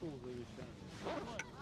数字一千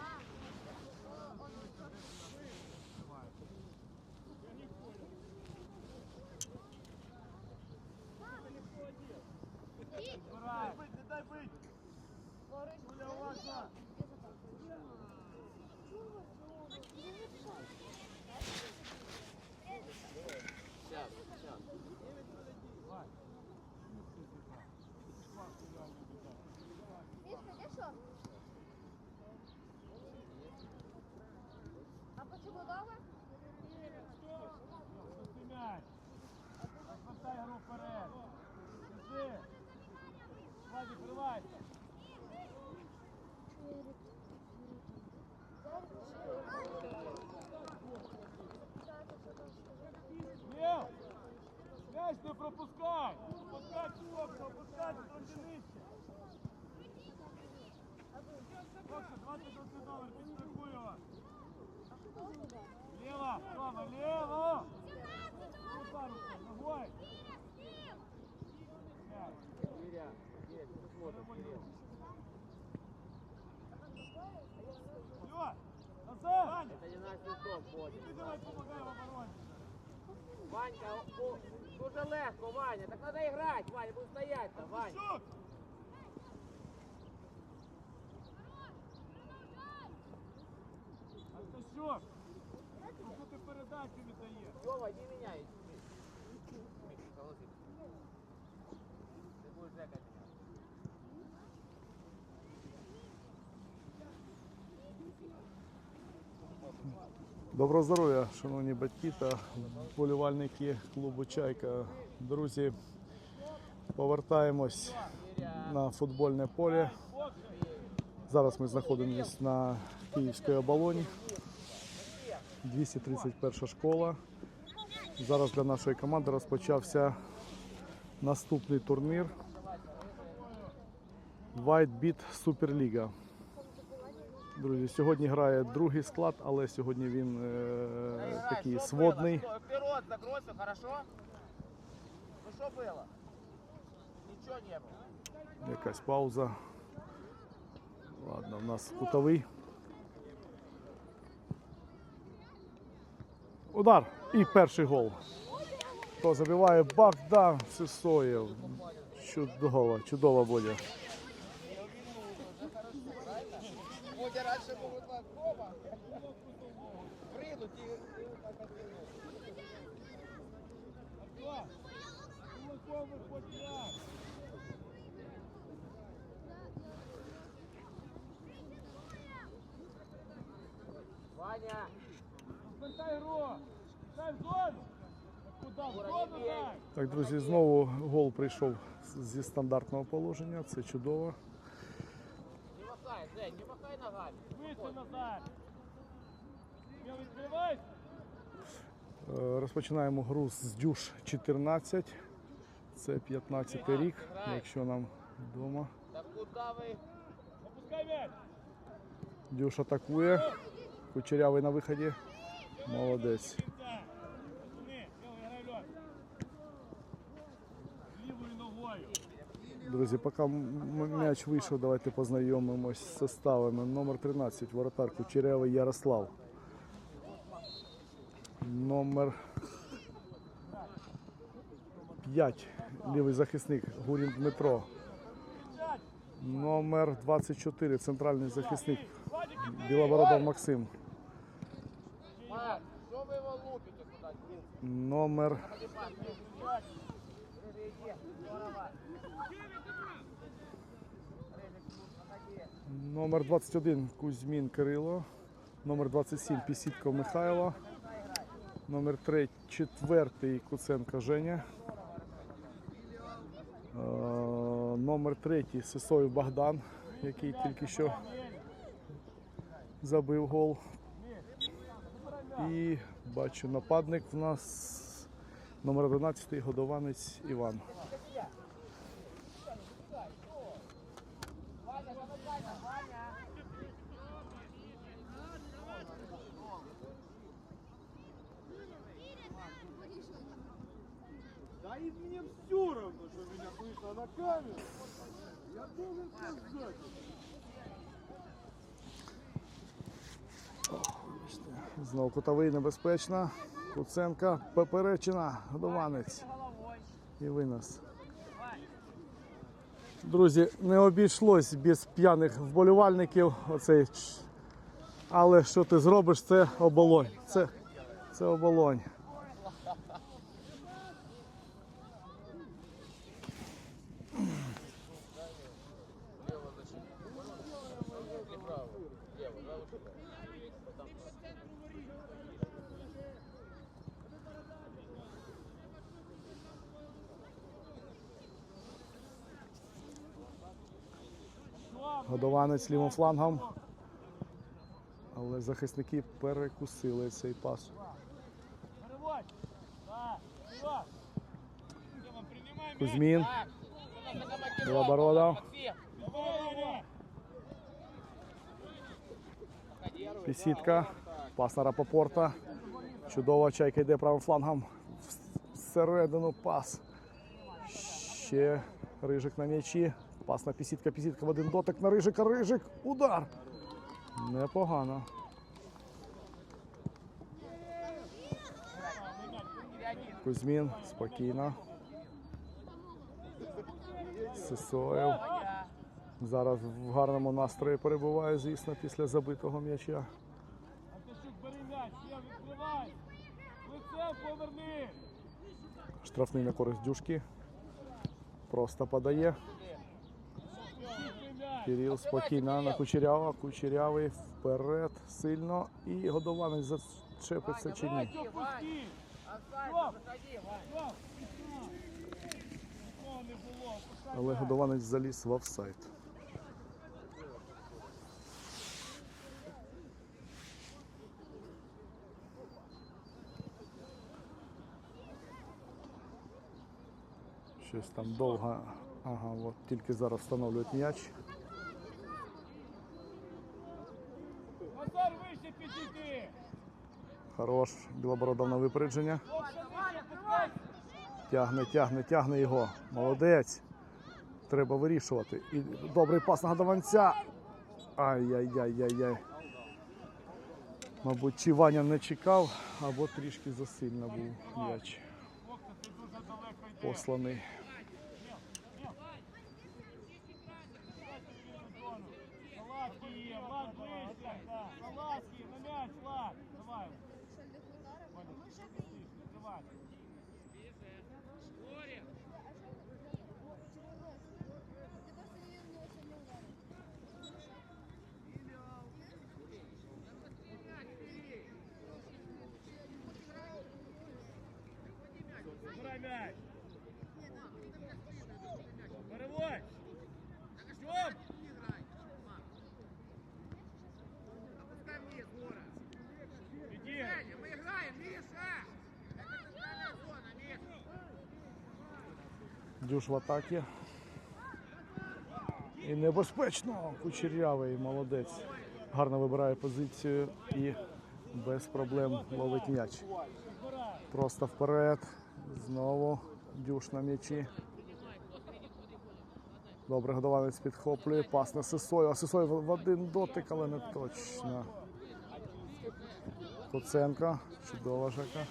Ваня. Так надо играть, Ваня, будем стоять там, Ваня. Артащук! Ну ти передачу віддаєш? Лёва, иди меняй. Доброго здоров'я, шановні батьки та вболівальники клубу Чайка. Друзі, повертаємось на футбольне поле. Зараз ми знаходимося на Київській оболоні. 231 школа. Зараз для нашої команди розпочався наступний турнір Beat Суперліга. Друзі, сьогодні грає другий склад, але сьогодні він е, такий сводний. Вперед, закройся, хорошо? Ну что было? Ничего не было. Якась пауза. Ладно, у нас кутовий. Удар. І перший гол. Хто забиває Богдан Сисоєв. Чудово, чудово буде. Бодя раньше был вот так, дома. Прыгнуть и... Артем! Кулаком виходь м'яч! Ваня! Розвертай гру! Дай в зону! Куда? В зону дай! Так, друзі, знову гол прийшов зі стандартного положення. Це чудово. Е, Розпочинаємо гру з Дюш 14. Це 15 рік, якщо нам вдома. Дюш атакує. Кучерявий на виході. Молодець. Друзі, поки м'яч вийшов, давайте познайомимось з составами. Номер 13, воротар Кучерявий Ярослав. Номер 5, лівий захисник Гурін Дмитро. Номер 24, центральний захисник Білобородов Максим. Номер Номер 21 Кузьмін Кирило. Номер 27 Пісітко Михайло. Номер 3 4 Куценко Женя. Е, Номер 3 Сисоєв Богдан, який тільки що забив гол. І бачу нападник в нас Номер 11 годованець Іван. Да и мне все равно, что меня слышно на камеру. Я должен сказать. Знову кутовий небезпечна. Куценка поперечина. Годованець. І винос. Друзі, не обійшлось без п'яних вболівальників. Оцей. Але що ти зробиш, це оболонь. Це, це оболонь. Годованець лівим флангом. Але захисники перекусили цей пас. Кузьмін. Білобородов. Пісітка. Пас на Рапопорта. Чудова чайка йде правим флангом. Всередину пас. Ще рижик на м'ячі. Пас на пісітка, пісітка в один дотик на рижика. Рижик. Удар. Непогано. Кузьмін спокійно. Сисоєв. Зараз в гарному настрої перебуває, звісно, після забитого м'яча. Штрафний на користь дюшки. Просто подає. Кирил спокійно на Кучерява. Кучерявий вперед сильно. І годованець зачепиться чи ні. Але годованець заліз в офсайд. Щось там довго. Ага, от тільки зараз встановлюють м'яч. Хорош. Білобородов на випередження. Тягне, тягне, тягне його. Молодець. Треба вирішувати. І добрий пас на годованця. Ай-яй-яй-яй-яй. Мабуть, чи Ваня не чекав, або трішки засильно був м'яч посланий. Дюш в атакі. І небезпечно. Кучерявий, молодець. Гарно вибирає позицію і без проблем ловить м'яч. Просто вперед. Знову дюш на м'ячі. Добре, годованець підхоплює. Пас на Сисою. А Сисой в в один дотик, але не точно. Куценко. Чудова жака.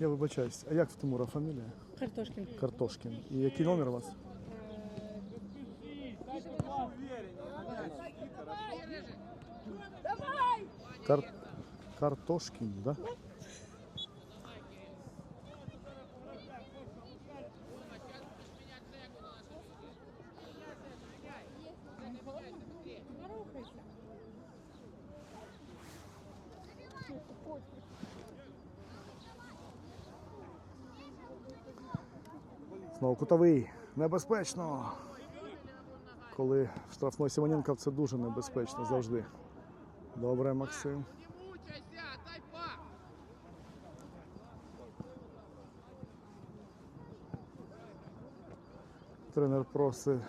Я вибачаюсь. А як в Тимура фамілія? Картошкин. Картошкін. І який номер у вас? Кар... Картошкін, да? кутовий небезпечно. Коли в штрафної Сімоненков це дуже небезпечно завжди. Добре, Максим. Тренер просить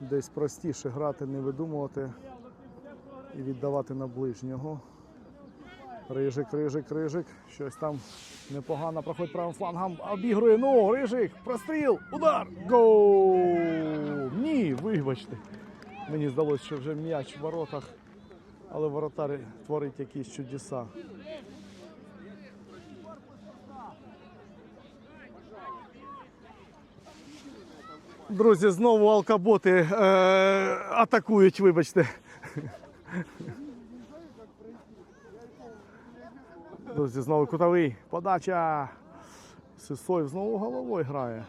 десь простіше грати, не видумувати і віддавати на ближнього. Рижик, рижик, рижик. Щось там непогано проходить правим флангом. Обігрує. Ну, рижик, простріл, удар. Гол! Ні, вибачте. Мені здалося, що вже м'яч в воротах, але воротар творить якісь чудеса. Друзі, знову алкаботи е, атакують, вибачте. Друзі, знову кутовий. Подача. Сисоєв знову головою грає.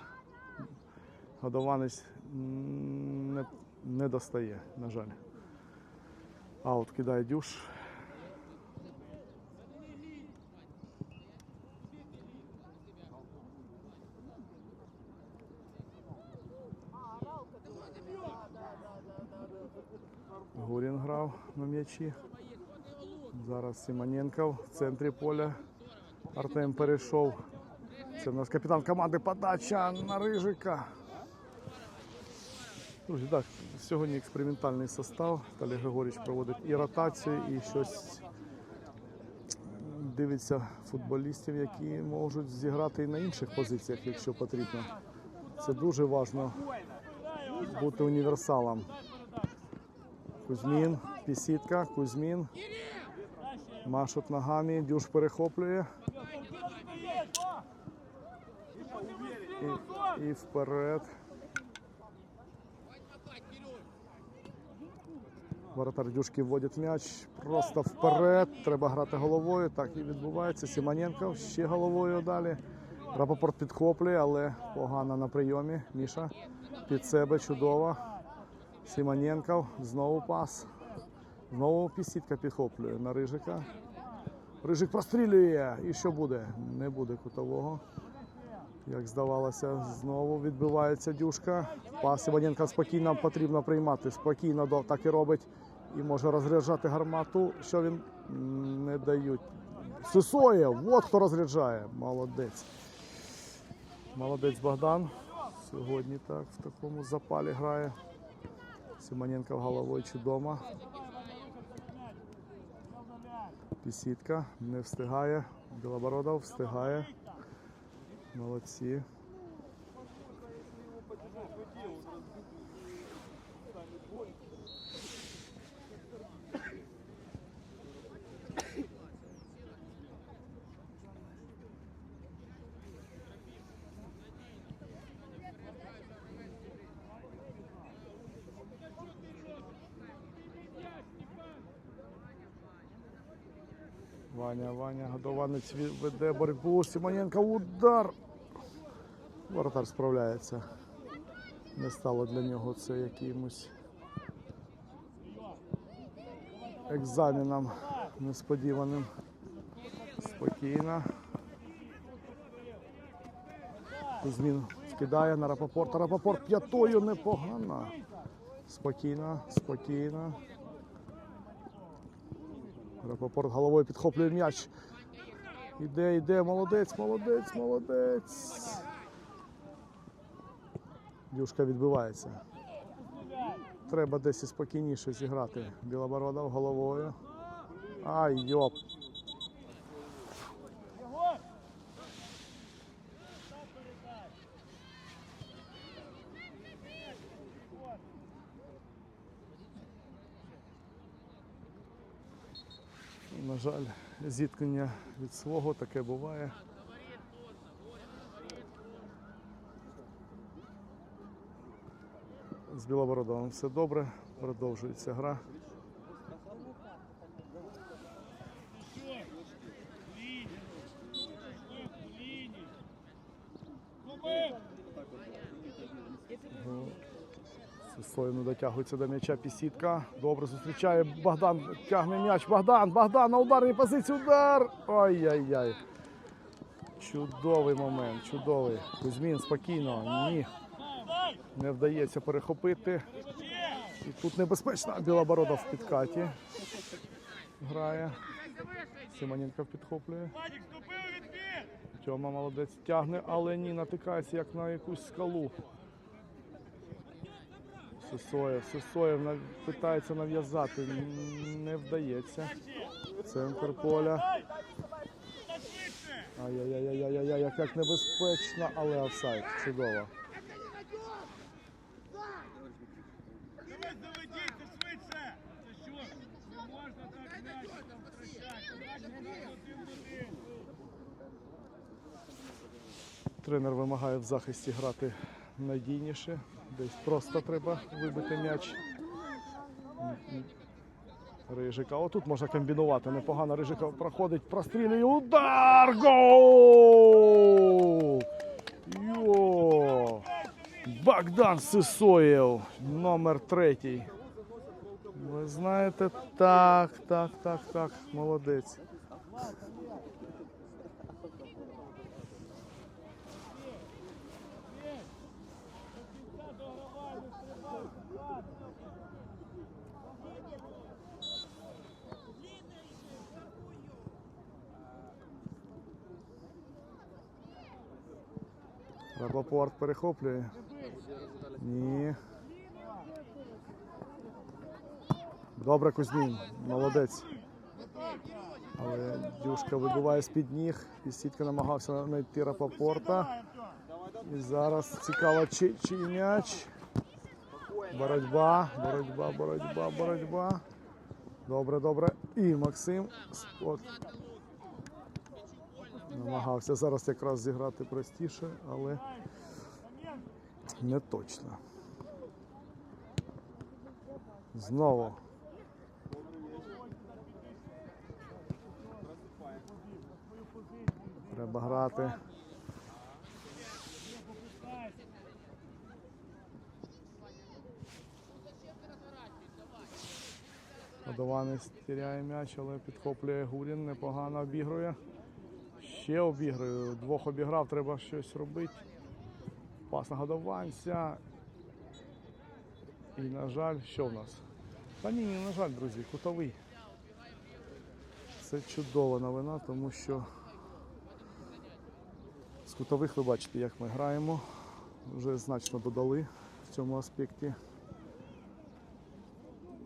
Годованець не, не достає, на жаль. Аут кидає дюш. Гурін грав на м'ячі. Зараз Симоненко в центрі поля. Артем перейшов. Це в нас капітан команди подача на Рижика. Друзі, так, сьогодні експериментальний состав. Віталій Григорійович проводить і ротацію, і щось дивиться футболістів, які можуть зіграти і на інших позиціях, якщо потрібно. Це дуже важливо бути універсалом. Кузьмін, Пісітка, Кузьмін. Машуть ногами, дюш перехоплює. І, і вперед. Воротар дюшки вводить м'яч. Просто вперед. Треба грати головою. Так і відбувається. Симоненко ще головою далі. Рапопорт підхоплює, але погано на прийомі. Міша під себе чудово. Симоненко, знову пас. Знову пісітка підхоплює на Рижика. Рижик прострілює. І що буде? Не буде кутового. Як здавалося, знову відбивається дюшка. Пас Симоненка спокійно потрібно приймати. Спокійно так і робить. І може розряджати гармату. Що він не дають. Сисоєв, от хто розряджає. Молодець. Молодець Богдан. Сьогодні так в такому запалі грає. Симоненко головою чи дома. Пісітка не встигає. Білобородов встигає. Молодці. Ваня, Ваня, годованець веде боротьбу. Симоненко удар. Воротар справляється. Не стало для нього це якимось екзаменом несподіваним. Спокійно. Кузьмін вкидає на Рапопорта. Рапопорт п'ятою непогано. Спокійно, спокійно. Рапопорт головою підхоплює м'яч. Іде, іде, молодець, молодець, молодець. Дюшка відбивається. Треба десь спокійніше зіграти. Білобородов головою. Ай, йоп. На жаль, зіткнення від свого таке буває. З Білобородовим все добре, продовжується гра. Сосоєв дотягується до м'яча Пісітка. Добре зустрічає. Богдан тягне м'яч. Богдан, Богдан на ударній позиції. Удар! Ай-яй-яй. Чудовий момент, чудовий. Кузьмін спокійно. Ні. Не вдається перехопити. І тут небезпечно. Білобородов в підкаті. Грає. Симоненко підхоплює. Тьома молодець тягне, але ні, натикається як на якусь скалу. Сисоєв нав- питається нав'язати, не вдається. Центр поля. Ай-яй-яй-яй-яй, як, як небезпечно, але офсайд. Чудово. Тренер вимагає в захисті грати надійніше. Десь просто треба вибити м'яч. Рижика. Отут можна комбінувати. Непогано Рижика проходить, прострілює. Удар! Гол! Йо! Богдан Сисоєв, номер третій. Ви знаєте, так, так, так, так, молодець. Рапопорт перехоплює. Ні. Добре, Кузьмін, молодець. Але Дюшка вибиває з-під ніг. І сітка намагався знайти Рапопорта. І зараз цікаво, чи, чи м'яч. Боротьба, боротьба, боротьба, боротьба. Добре, добре. І Максим. От. Намагався зараз якраз зіграти простіше, але не точно. Знову. Треба грати. Подаванець тіряє м'яч, але підхоплює Гурін, непогано обігрує. Ще обігрує. Двох обіграв, треба щось робити. Пас на годованця. І, на жаль, що в нас? Та ні, ні, на жаль, друзі, кутовий. Це чудова новина, тому що з кутових ви бачите, як ми граємо. Вже значно додали в цьому аспекті.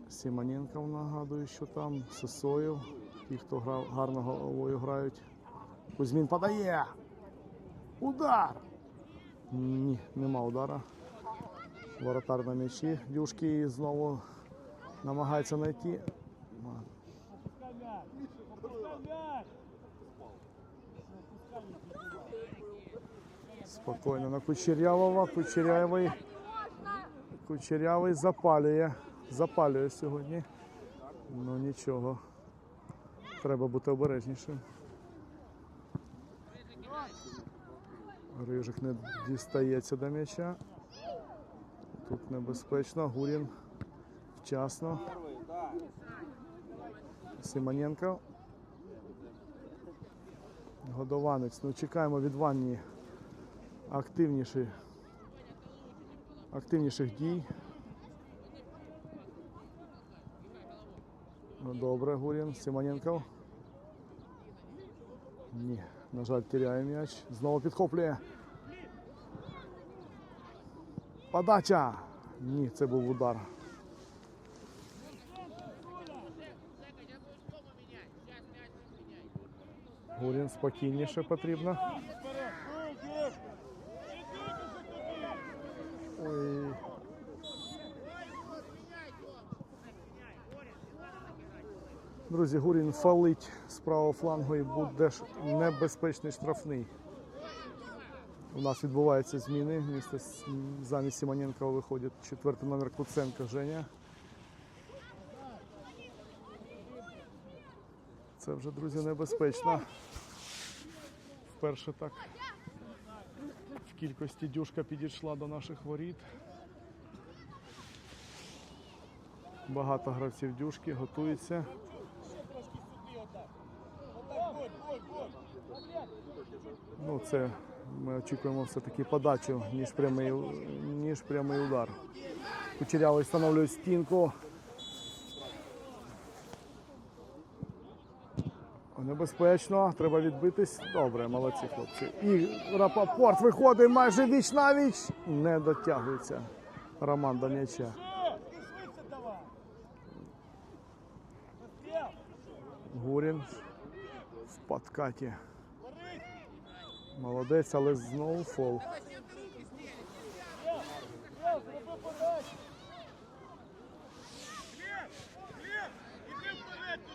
Сімоненков нагадую, що там, Сосоєв, ті, хто грав, гарно головою грають. Кузьмін подає. Удар! Ні, нема удара. Воротар на м'ячі. Дюшки знову намагається знайти. Спокійно на Кучерявого. Кучерявий. Кучерявий запалює. Запалює сьогодні. Ну нічого. Треба бути обережнішим. Рижик не дістається до м'яча. Тут небезпечно. Гурін вчасно. Симоненко. Годованець. Ну чекаємо від Ванні активніші, активніших дій. Ну, Добре, Гурін, Симоненков. Ні, на жаль, тіряє м'яч. Знову підхоплює. Подача. Ні, це був удар. Гурін спокійніше потрібно. Друзі, Гурін фалить з правого флангу і буде небезпечний штрафний. У нас відбуваються зміни. Місце с- замість Симоненка виходить четвертий номер Куценка Женя. Це вже, друзі, небезпечно. Вперше так в кількості дюшка підійшла до наших воріт. Багато гравців дюшки готуються. Ну, це ми очікуємо все-таки подачу, ніж прямий ніж прямий удар. Кучерявий встановлює стінку. Небезпечно, треба відбитись. Добре, молодці хлопці. І рапопорт виходить майже віч на віч. Не дотягується Роман до м'яча. Гурін в подкаті. Молодець, але знову фол.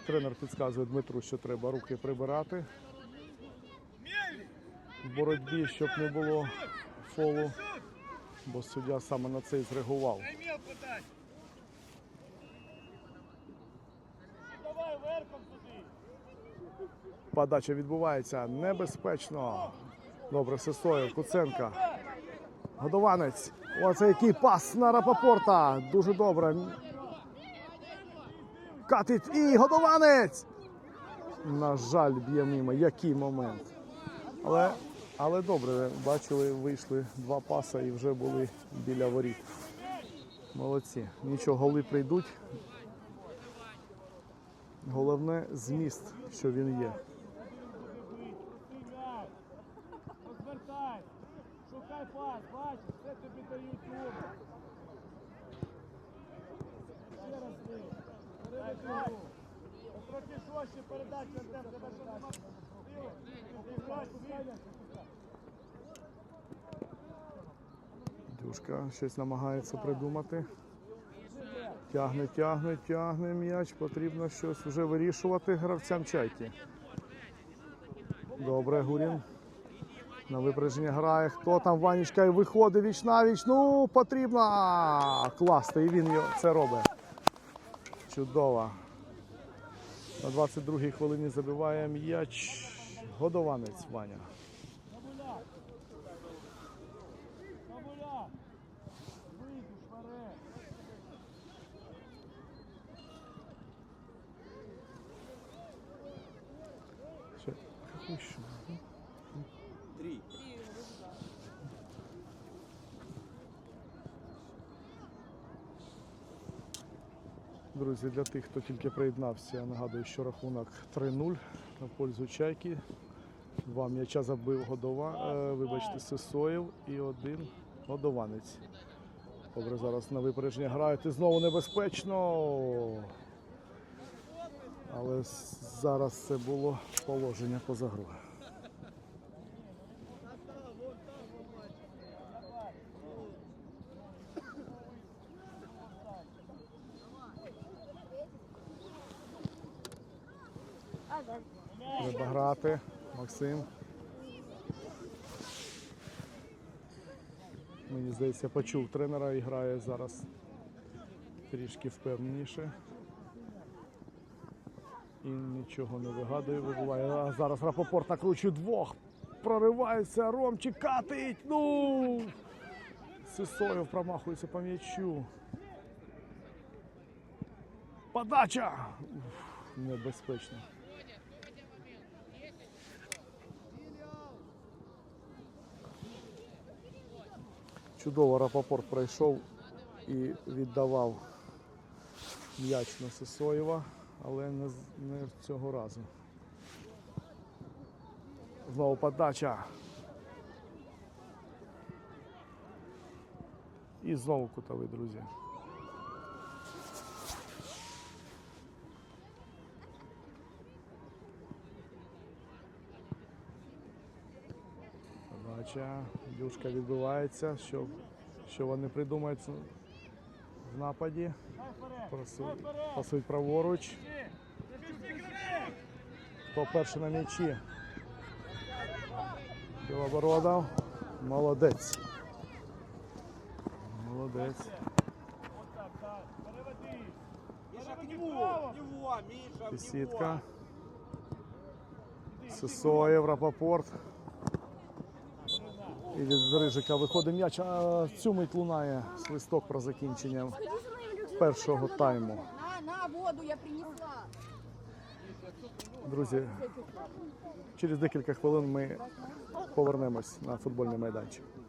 Тренер підказує Дмитру, що треба руки прибирати в боротьбі, щоб не було фолу, бо суддя саме на це і зреагував. Подача відбувається небезпечно. Добре, Сесоєв, Куценка. Годованець. Оце який пас на Рапопорта. Дуже добре. Катить і годованець. На жаль, б'є мимо. Який момент. Але, але добре, бачили, вийшли два паса і вже були біля воріт. Молодці. Нічого, голи прийдуть. Головне зміст, що він є. Стріляй. Розвертай. Шукай пас, бачиш, це тобі дають уму. Ще раз ви. Переведи. Трохи жорстче передача, Артем, тебе що нема сили. Ти бачиш, Саня, Дюшка щось намагається придумати. Тягне, тягне, тягне м'яч. Потрібно щось вже вирішувати гравцям чайки. Добре, Гурін. На випередження грає. Хто там Ванічка і виходить віч на віч. Ну, потрібно класти. І він це робить. Чудово. На 22-й хвилині забиває м'яч. Годованець Ваня. Бабуля. Бабуля. Вийдеш вперед. Ще- Ще? Три. Друзі, для тих, хто тільки приєднався, я нагадую, що рахунок 3-0 на пользу чайки. Два м'яча забив годова, е, вибачте, Сисоєв і один годованець. Добре, зараз на випередження грають і знову небезпечно. Але зараз це було положення поза. Ага. Треба грати. Максим. Мені здається, почув тренера і грає зараз трішки впевненіше. І нічого не вигадує, вибуває. А зараз Рапопорт накручує двох. Проривається, Ромчик катить. Ну! Сисоєв промахується по м'ячу. Подача! Уф, небезпечно. Чудово Рапопорт пройшов і віддавав м'яч на Сисоєва, але не, не цього разу. Знову подача. І знову кутовий, друзі. Подача. Дюшка відбивається. Що, що вони придумають в нападі? Пасують праворуч. Хто перший на м'ячі? Білобородов. Молодець. Молодець. Него. Сисоєв, Рапопорт. І від Рижика виходить м'яч, а цю мить лунає свисток про закінчення першого тайму. На, на воду я принесла. Друзі, через декілька хвилин ми повернемось на футбольний майданчик.